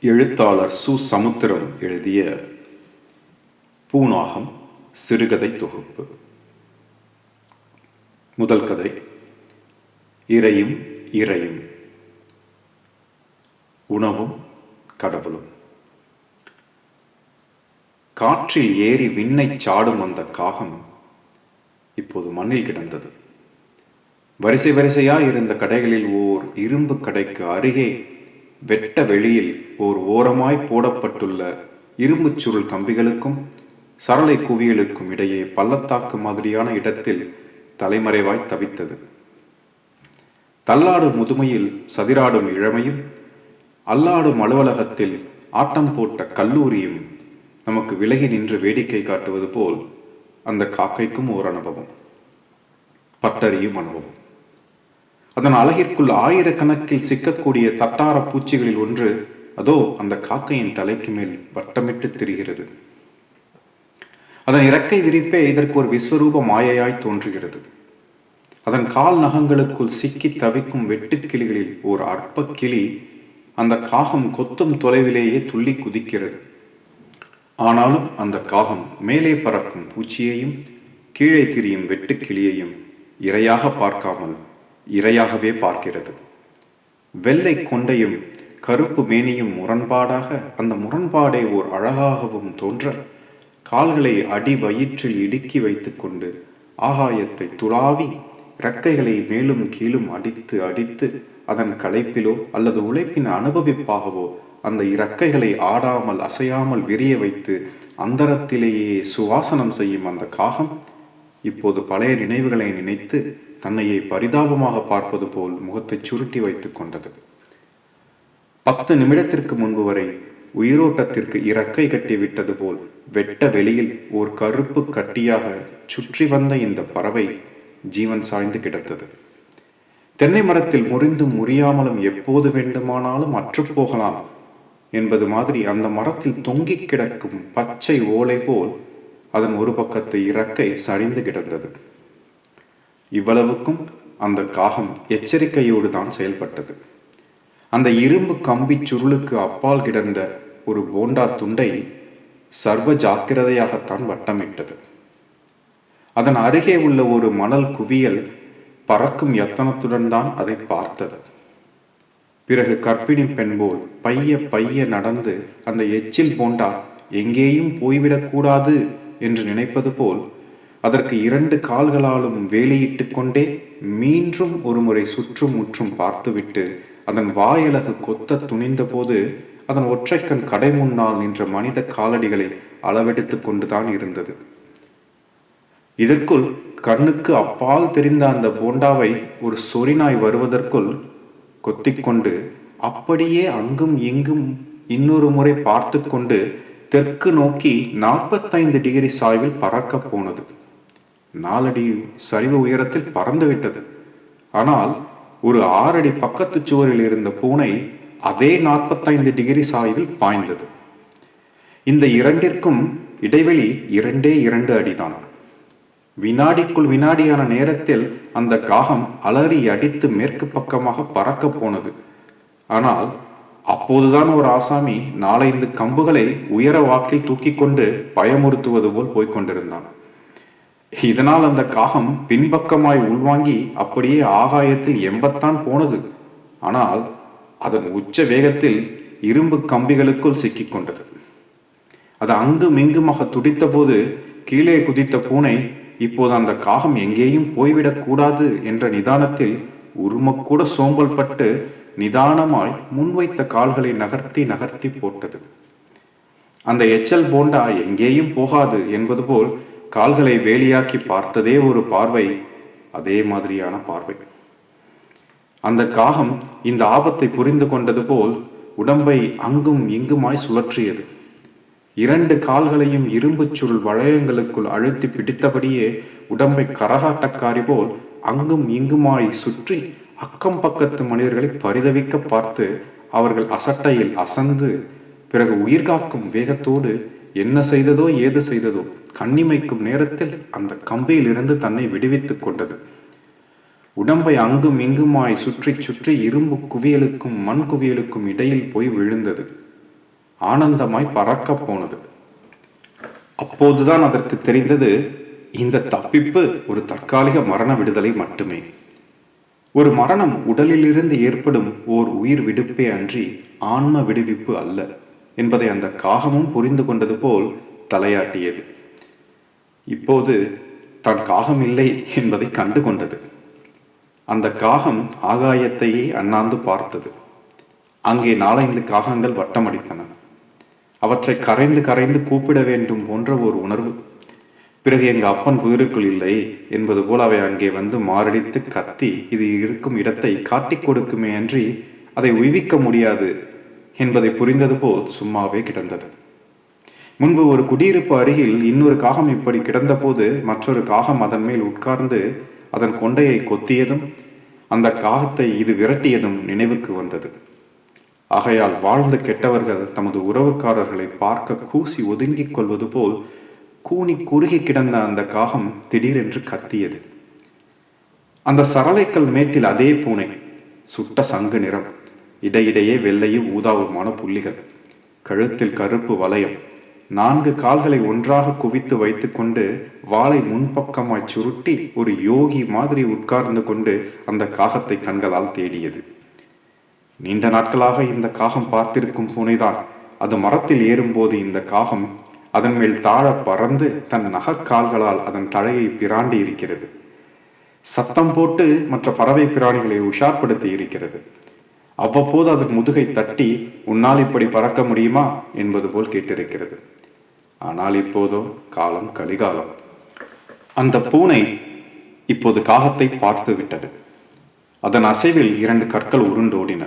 எழுத்தாளர் சு. சமுத்திரம் எழுதிய பூநாகம் சிறுகதை தொகுப்பு. முதல் கதை இறையும் இறையும் உணவும் கடவுளும். காற்றில் ஏறி விண்ணை சாடும் அந்த காகம் இப்போது மண்ணில் கிடந்தது. வரிசை வரிசையாய் இருந்த கடைகளில் ஓர் இரும்பு கடைக்கு அருகே வெட்ட வெளியில் ஓர் ஓரமாய் போடப்பட்டுள்ள இரும்புச் சுருள் கம்பிகளுக்கும் சரளை குவியலுக்கும் இடையே பள்ளத்தாக்கு மாதிரியான இடத்தில் தலைமறைவாய் தவித்தது. தள்ளாடும் முதுமையில் சதிராடும் இளமையும் அல்லாடும் அலுவலகத்தில் ஆட்டம் போட்ட கல்லூரியும் நமக்கு விலகி நின்று வேடிக்கை காட்டுவது போல் அந்த காக்கைக்கும் ஓர் அனுபவம் பட்டறியும் அனுபவம். அதன் அழகிற்குள் ஆயிரக்கணக்கில் சிக்கக்கூடிய தட்டார பூச்சிகளில் ஒன்று அதோ அந்த காக்கையின் தலைக்கு மேல் வட்டமிட்டு திரிகிறது. அதன் இறக்கை விரிப்பே இதற்கு ஒரு விஸ்வரூப மாயையாய் தோன்றுகிறது. அதன் கால் நகங்களுக்குள் சிக்கி தவிக்கும் வெட்டுக்கிளிகளில் ஓர் அற்ப கிளி அந்த காகம் கொத்தும் தொலைவிலேயே துள்ளி குதிக்கிறது. ஆனாலும் அந்த காகம் மேலே பறக்கும் பூச்சியையும் கீழே திரியும் வெட்டுக்கிளியையும் இரையாக பார்க்காமல் இரையாகவே பார்க்கிறது. வெள்ளை கொண்டையும் கருப்பு மேனியும் முரண்பாடாக அந்த முரண்பாடை ஓர் அழகாகவும் தோன்ற கால்களை அடி வயிற்றில் இடுக்கி வைத்துக்கொண்டு ஆகாயத்தை துளாவி இறக்கைகளை மேலும் கீழும் அடித்து அடித்து அதன் களைப்பிலோ அல்லது உழைப்பின் அனுபவிப்பாகவோ அந்த இறக்கைகளை ஆடாமல் அசையாமல் விரிய வைத்து அந்தரத்திலேயே சுவாசனம் செய்யும் அந்த காகம் இப்போது பழைய நினைவுகளை நினைத்து தன்னையே பரிதாபமாக பார்ப்பது போல் முகத்தை சுருட்டி வைத்துக் கொண்டது. பத்து நிமிடத்திற்கு முன்பு வரை உயிரோட்டத்திற்கு இறக்கை கட்டி விட்டது போல் வெட்ட வெளியில் ஓர் கருப்பு கட்டியாக சுற்றி வந்த இந்த பறவை ஜீவன் சாய்ந்து கிடந்தது. தென்னை மரத்தில் முறிந்தும் முறியாமலும் எப்போது வேண்டுமானாலும் அற்றுப்போகலாம் என்பது மாதிரி அந்த மரத்தில் தொங்கிக் கிடக்கும் பச்சை ஓலை போல் அதன் ஒரு பக்கத்து இறக்கை சரிந்து கிடந்தது. இவ்வளவுக்கும் அந்த காகம் எச்சரிக்கையோடு தான் செயல்பட்டது. அந்த இரும்பு கம்பி சுருளுக்கு அப்பால் கிடந்த ஒரு போண்டா துண்டை சர்வ ஜாக்கிரதையாகத்தான் வட்டமிட்டது. அதன் அருகே உள்ள ஒரு மணல் குவியல் பறக்கும் யத்தனத்துடன் தான் அதை பார்த்தது. பிறகு கற்பிணி பெண் போல் பைய பைய நடந்து அந்த எச்சில் போண்டா எங்கேயும் போய்விடக்கூடாது என்று நினைப்பது போல் அதற்கு இரண்டு கால்களாலும் வேலையிட்டு கொண்டே மீண்டும் ஒருமுறை சுற்றும் முற்றும் பார்த்துவிட்டு அதன் வாயலகு கொத்த துணிந்தபோது அதன் ஒற்றைக்கண் கடை முன்னால் நின்ற மனித காலடிகளை அளவெடுத்து கொண்டுதான் இருந்தது. இதற்குள் கண்ணுக்கு அப்பால் தெரிந்த அந்த போண்டாவை ஒரு சொரிநாய் வருவதற்குள் கொத்திக்கொண்டு அப்படியே அங்கும் இங்கும் இன்னொரு முறை பார்த்து கொண்டு தெற்கு நோக்கி நாற்பத்தைந்து டிகிரி சாய்வில் பறக்க போனது. நாலடி சரிவு உயரத்தில் பறந்துவிட்டது. ஆனால் ஒரு ஆறடி பக்கத்து சுவரில் இருந்த பூனை அதே நாற்பத்தைந்து டிகிரி சாய்வில் பாய்ந்தது. இந்த இரண்டிற்கும் இடைவெளி இரண்டே இரண்டு அடிதான். வினாடிக்குள் வினாடியான நேரத்தில் அந்த காகம் அலறி அடித்து மேற்கு பக்கமாக பறக்க போனது. ஆனால் அப்போதுதான் ஒரு ஆசாமி நாலைந்து கம்புகளை உயர வாக்கில் தூக்கி கொண்டு பயமுறுத்துவது போல் போய்கொண்டிருந்தான் இதனால் அந்த காகம் பின்பக்கமாய் உள்வாங்கி அப்படியே ஆகாயத்தில் எம்பத்தான் போனது. ஆனால் அதன் உச்ச வேகத்தில் இரும்பு கம்பிகளுக்குள் சிக்கிக் கொண்டது. அது அங்கும் இங்குமாக துடித்த போது கீழே குதித்த பூனை இப்போது அந்த காகம் எங்கேயும் போய்விடக்கூடாது என்ற நிதானத்தில் உருமக்கூட சோம்பல் பட்டு நிதானமாய் முன்வைத்த கால்களை நகர்த்தி நகர்த்தி போட்டது. அந்த எச்சல் போண்டா எங்கேயும் போகாது என்பது போல் கால்களை வேலியாக்கி பார்த்ததே ஒரு பார்வை அதே மாதிரியான பார்வை. அந்த காகம் இந்த ஆபத்தை புரிந்து கொண்டது போல் உடம்பை அங்கும் இங்குமாய் சுழற்றியது. இரண்டு கால்களையும் இரும்பு சுருள் வளையங்களுக்குள் அழுத்தி பிடித்தபடியே உடம்பை கரகாட்டக்காரி போல் அங்கும் இங்குமாய் சுற்றி அக்கம் பக்கத்து மனிதர்களை பரிதவிக்க பார்த்து அவர்கள் அசட்டையில் அசந்து பிறகு உயிர்காக்கும் வேகத்தோடு என்ன செய்ததோ ஏது செய்ததோ கண்ணிமைக்கும் நேரத்தில் அந்த கம்பியிலிருந்து தன்னை விடுவித்துக் கொண்டது. உடம்பை அங்கும் இங்குமாய் சுற்றி சுற்றி இரும்பு குவியலுக்கும் மண் குவியலுக்கும் இடையில் போய் விழுந்தது. ஆனந்தமாய் பறக்கப் போனது. அப்போதுதான் அதற்கு தெரிந்தது இந்த தப்பிப்பு ஒரு தற்காலிக மரண விடுதலை மட்டுமே. ஒரு மரணம் உடலிலிருந்து ஏற்படும் ஓர் உயிர் விடுப்பே அன்றி ஆன்ம விடுவிப்பு அல்ல. என்பதை அந்த காகமும் புரிந்து கொண்டது போல் தலையாட்டியது. இப்போது தான் காகம் இல்லை என்பதை கண்டு கொண்டது. அந்த காகம் ஆகாயத்தையே அண்ணாந்து பார்த்தது. அங்கே நாலந்து காகங்கள் வட்டமடித்தன. அவற்றை கரைந்து கரைந்து கூப்பிட வேண்டும் போன்ற ஒரு உணர்வு. பிறகு எங்க அப்பன் குதிரைக்குள் இல்லை என்பது போல் அவை அங்கே வந்து மாரடித்து கத்தி இது இருக்கும் இடத்தை காட்டிக் கொடுக்குமே அன்றி அதை உய்விக்க முடியாது என்பதை புரிந்தது போல் சும்மாவே கிடந்தது. முன்பு ஒரு குடியிருப்பு அருகில் இன்னொரு காகம் இப்படி கிடந்தபோது மற்றொரு காகம் அதன் மேல் உட்கார்ந்து அதன் கொண்டையை கொத்தியதும் அந்த காகத்தை இது விரட்டியதும் நினைவுக்கு வந்தது. ஆகையால் வாழ்ந்த கெட்டவர்கள் தமது உறவுக்காரர்களை பார்க்க கூசி ஒதுங்கிக் கொள்வது போல் கூனி குறுகி கிடந்த அந்த காகம் திடீரென்று கத்தியது. அந்த சரளைக்கல் மேட்டில் அதே பூனை சுட்ட சங்கு நிறம். இடையிடையே வெள்ளையும் ஊதாவுமான புள்ளிகள். கழுத்தில் கருப்பு வளையம். நான்கு கால்களை ஒன்றாக குவித்து வைத்துக்கொண்டு வாளை முன்பக்கமாய் சுருட்டி ஒரு யோகி மாதிரி உட்கார்ந்து கொண்டு அந்த காகத்தை கண்களால் தேடியது. நீண்ட நாட்களாக இந்த காகம் பார்த்திருக்கும் பூனைதான். அது மரத்தில் ஏறும்போது இந்த காகம் அதன் மேல் தாழ பறந்து தன் நகக்கால்களால் அதன் தலையை பிராண்டி இருக்கிறது. சத்தம் போட்டு மற்ற பறவை பிராணிகளை உஷார்படுத்தி இருக்கிறது. அவ்வப்போது அதன் முதுகை தட்டி உன்னால் இப்படி பறக்க முடியுமா? என்பது போல் கேட்டிருக்கிறது. ஆனால் இப்போதோ காலம் கலிகாலம். அந்த பூனை இப்போது காகத்தை பார்த்து விட்டது. அதன் அசைவில் இரண்டு கற்கள் உருண்டோடின.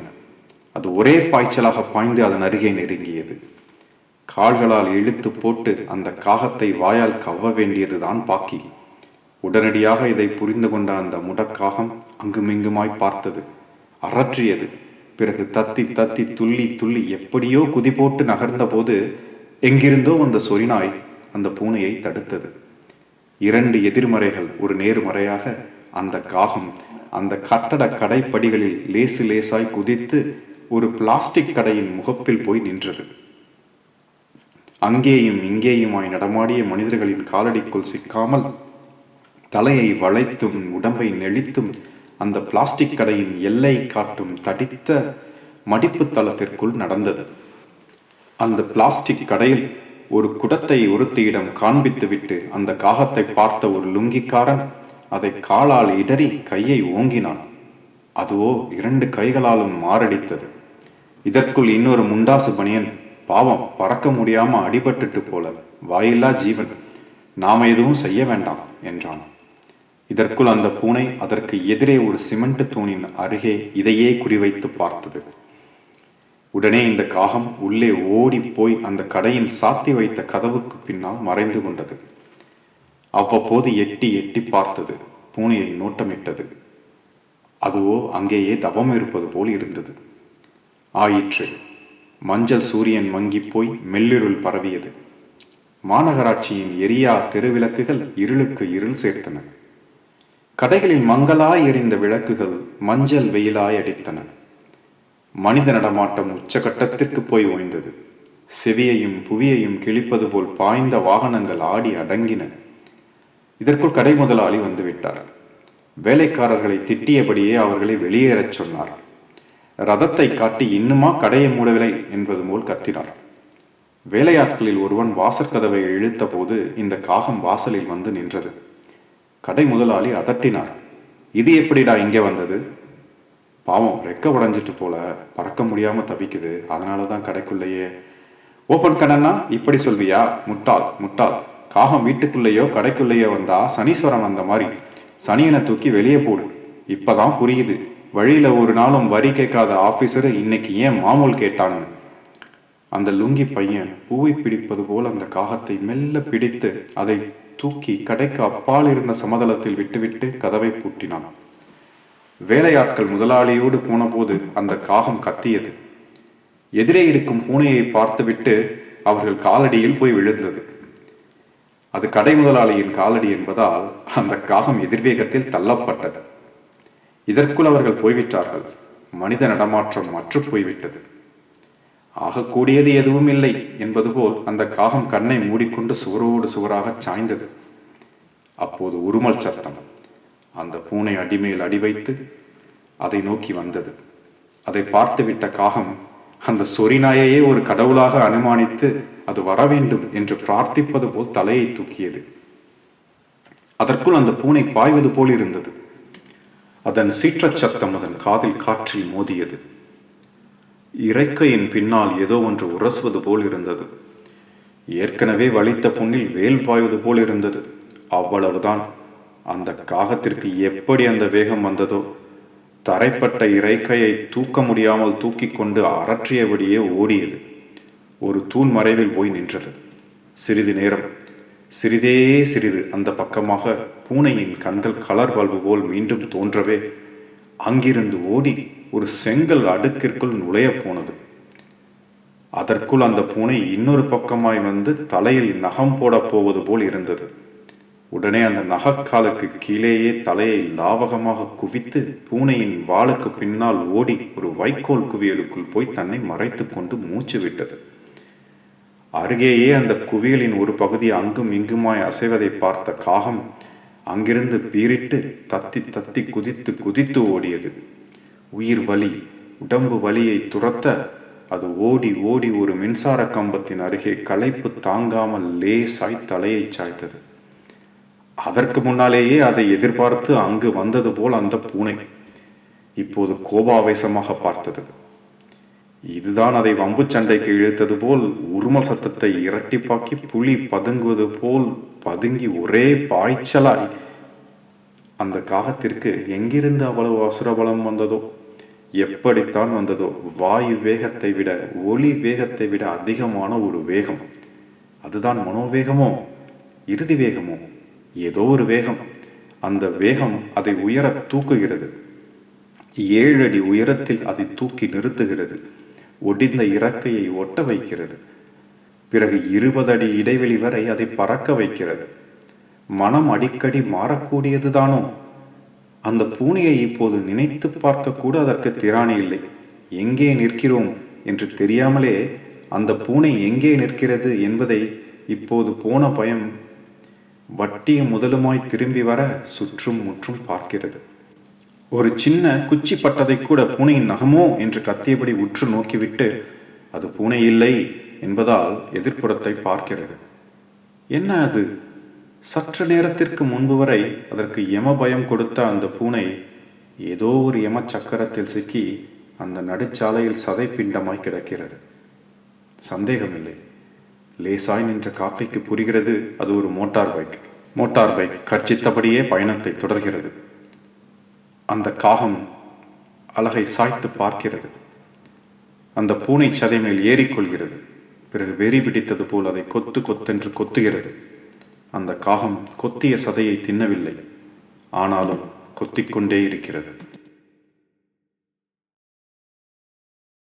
அது ஒரே பாய்ச்சலாக பாய்ந்து அதன் அருகே நெருங்கியது. கால்களால் இழுத்து போட்டு அந்த காகத்தை வாயால் கவ்வ வேண்டியதுதான் பாக்கி. உடனடியாக இதை புரிந்து கொண்ட அந்த முடக்காகம் அங்குமிங்குமாய் பார்த்தது. அரற்றியது பிறகு தத்தி தத்தி துள்ளி துள்ளி எப்படியோ குதி போட்டு நகர்ந்தபோது எங்கிருந்தோ வந்த சொரிநாய் அந்த பூனையை தடுத்தது. இரண்டு எதிர்மறைகள் ஒரு நேர்மறையாக அந்த காகம் அந்த கட்டட கடைப்படிகளில் லேசு லேசாய் குதித்து ஒரு பிளாஸ்டிக் கடையின் முகப்பில் போய் நின்றது. அங்கேயும் இங்கேயுமாய் நடமாடிய மனிதர்களின் காலடிக்குள் சிக்காமல் தலையை வளைத்தும் உடம்பை நெளித்தும் அந்த பிளாஸ்டிக் கடையின் எல்லை காட்டும் தடித்த மடிப்பு தளத்திற்குள் நடந்தது. அந்த பிளாஸ்டிக் கடையில் ஒரு குடத்தை ஒருத்தியிடம் காண்பித்துவிட்டு அந்த காகத்தை பார்த்த ஒரு லுங்கிக்காரன் அதை காலால் இடறி கையை ஓங்கினான். அதுவோ இரண்டு கைகளாலும் மாரடித்தது. இதற்குள் இன்னொரு முண்டாசு பணியன் பாவம் பறக்க முடியாம அடிபட்டுட்டு போல வாயில்லா ஜீவன் நாம எதுவும் செய்ய வேண்டாம் என்றான். இதற்குள் அந்த பூனை அதற்கு எதிரே ஒரு சிமெண்ட் தூணின் அருகே இதையே குறிவைத்து பார்த்தது. உடனே இந்த காகம் உள்ளே ஓடி போய் அந்த கடையின் சாத்தி வைத்த கதவுக்கு பின்னால் மறைந்து கொண்டது. அவ்வப்போது எட்டி எட்டி பார்த்தது. பூனையை நோட்டமிட்டது. அதுவோ அங்கேயே தபம் இருப்பது போல் இருந்தது. ஆயிற்று. மஞ்சள் சூரியன் மங்கி போய் மெல்லிருள் பரவியது. மாநகராட்சியின் எரியா தெருவிளக்குகள் இருளுக்கு இருள் சேர்த்தன. கடைகளில் மங்களாய் எரிந்த விளக்குகள் மஞ்சள் வெயிலாய் அடித்தன. மனித நடமாட்டம் உச்சகட்டத்திற்கு போய் ஓய்ந்தது செவியையும் புவியையும் கிழிப்பது போல் பாய்ந்த வாகனங்கள் ஆடி அடங்கின. இதற்குள் கடை முதலாளி வந்துவிட்டார் வேலைக்காரர்களை திட்டியபடியே அவர்களை வெளியேறச் சொன்னார். ரதத்தை காட்டி இன்னுமா கடையை மூடவில்லை என்பது போல் கத்தினார். வேலையாட்களில் ஒருவன் வாசற்கதவை இழுத்த போது இந்த காகம் வாசலில் வந்து நின்றது. கடை முதலாளி அதட்டினார். இது எப்படிடா இங்கே வந்தது? பாவம் ரெக்க உடஞ்சிட்டு போல. பறக்க முடியாம தவிக்குது. அதனால தான் கடைக்குள்ளேயே. ஓபன் கடைன்னா இப்படி சொல்வியா? முட்டாள் முட்டாள். காகம் வீட்டுக்குள்ளேயோ கடைக்குள்ளேயோ வந்தா சனீஸ்வரன் வந்த மாதிரி. சனியனை தூக்கி வெளியே போடு. இப்பதான் புரியுது. வழியில ஒரு நாளும் வரி கேட்காத ஆபீசர் இன்னைக்கு ஏன் மாமூல் கேட்டான்னு. அந்த லுங்கி பையன் பூவை பிடிப்பது போல் அந்த காகத்தை மெல்ல பிடித்து அதை தூக்கி கடைக்கு அப்பால் இருந்த சமதளத்தில் விட்டுவிட்டு கதவை பூட்டினான். வேலையாட்கள் முதலாளியோடு போனபோது அந்த காகம் கத்தியது. எதிரே இருக்கும் பூனையை பார்த்துவிட்டு அவர்கள் காலடியில் போய் விழுந்தது. அது கடை முதலாளியின் காலடி என்பதால் அந்த காகம் எதிர்வேகத்தில் தள்ளப்பட்டது. இதற்குள் அவர்கள் போய்விட்டார்கள். மனித நடமாற்றம் மற்று போய்விட்டது. ஆகக்கூடியது எதுவும் இல்லை என்பது போல் அந்த காகம் கண்ணை மூடிக்கொண்டு சுவரோடு சுவராகச் சாய்ந்தது. அப்போது உருமல் சத்தம். அந்த பூனை அடிமேல் அடி வைத்து அதை நோக்கி வந்தது. அதை பார்த்துவிட்ட காகம் அந்த சொரிநாயையே ஒரு கடவுளாக அனுமானித்து அது வர வேண்டும் என்று பிரார்த்திப்பது போல் தலையை தூக்கியது. அதற்குள் அந்த பூனை பாய்வது போல் இருந்தது. அதன் சீற்றச் சத்தம் அதன் காதில் காற்றில் மோதியது. இறைக்கையின் பின்னால் ஏதோ ஒன்று உரசுவது போல் இருந்தது. ஏற்கனவே வலித்த புண்ணில் வேல் பாய்வது போல் இருந்தது. அவ்வளவுதான். அந்த காகத்திற்கு எப்படி அந்த வேகம் வந்ததோ? தரைப்பட்ட இறைக்கையை தூக்க முடியாமல் தூக்கிக் கொண்டு அரற்றியபடியே ஓடியது. ஒரு தூண் மறைவில் போய் நின்றது. சிறிது நேரம். சிறிதே சிறிது அந்த பக்கமாக பூனையின் கண்கள் கலர் பல்பு போல் மீண்டும் தோன்றவே அங்கிருந்து ஓடி ஒரு செங்கல் அடுக்கிற்குள் நுழையப் போனது. அதற்குள் அந்த பூனை இன்னொரு பக்கமாய் வந்து தலையில் நகம் போடப் போவது போல் இருந்தது. உடனே அந்த நகக்காலுக்கு கீழேயே தலையை லாவகமாக குவித்து பூனையின் வாளுக்கு பின்னால் ஓடி ஒரு வைக்கோல் குவியலுக்குள் போய் தன்னை மறைத்து கொண்டு மூச்சு விட்டது. அருகேயே அந்த குவியலின் ஒரு பகுதி அங்கும் இங்குமாய் அசைவதை பார்த்த காகம் அங்கிருந்து பீரிட்டு தத்தி தத்தி குதித்து குதித்து ஓடியது. உயிர் வலி உடம்பு வலியை துரத்த அது ஓடி ஓடி ஒரு மின்சார கம்பத்தின் அருகே களைப்பு தாங்காமல் லேசாய் தலையை சாய்த்தது. அதற்கு முன்னாலேயே அதை எதிர்பார்த்து அங்கு வந்தது போல் அந்த பூனை இப்போது கோபாவேசமாக பார்த்தது. இதுதான் அதை வம்பு சண்டைக்கு இழுத்தது போல் உருமல் சத்தத்தை இரட்டிப்பாக்கி புலி பதுங்குவது போல் பதுங்கி ஒரே பாய்ச்சலாய் அந்த காகத்திற்கு எங்கிருந்து அவ்வளவு அசுரபலம் வந்ததோ? எப்படித்தான் வந்ததோ வாயு வேகத்தை விட ஒளி வேகத்தை விட அதிகமான ஒரு வேகம். அதுதான் மனோவேகமோ? இறுதி வேகமோ? ஏதோ ஒரு வேகம். அந்த வேகம் அதை உயர தூக்குகிறது. ஏழு அடி உயரத்தில் அதை தூக்கி நிறுத்துகிறது. ஒடிந்த இறக்கையை ஒட்ட வைக்கிறது. பிறகு இருபது அடி இடைவெளி வரை அதை பறக்க வைக்கிறது. மனம் அடிக்கடி மாறக்கூடியதுதானோ? அந்த பூனையை இப்போது நினைத்து பார்க்க கூட அதற்கு திராணி இல்லை. எங்கே நிற்கிறோம் என்று தெரியாமலே அந்த பூனை எங்கே நிற்கிறது என்பதை இப்போது போன பயம் வட்டியும் முதலுமாய் திரும்பி வர சுற்றும் முற்றும் பார்க்கிறது. ஒரு சின்ன குச்சி பட்டதை கூட பூனையின் நகமோ என்று கத்தியபடி உற்று நோக்கிவிட்டு அது பூனை இல்லை என்பதால் எதிர்ப்புறத்தை பார்க்கிறது. என்ன அது? சற்று நேரத்திற்கு முன்பு வரை அதற்கு யம பயம் கொடுத்த அந்த பூனை ஏதோ ஒரு யம சக்கரத்தில் சிக்கி அந்த நடுச்சாலையில் சதை பிண்டமாய் கிடக்கிறது. சந்தேகமில்லை. லேசாய் நின்ற காக்கைக்கு புரிகிறது அது ஒரு மோட்டார் பைக். மோட்டார் பைக் கர்ச்சித்தபடியே பயணத்தை தொடர்கிறது. அந்த காகம் அழகை சாய்த்து பார்க்கிறது. அந்த பூனை சதை மேல் ஏறிக்கொள்கிறது. பிறகு வெறி பிடித்தது போல் அதை கொத்து கொத்தென்று கொத்துகிறது. அந்த காகம் கொத்திய சதையை தின்னவில்லை. ஆனாலும் கொத்திக்கொண்டே இருக்கிறது.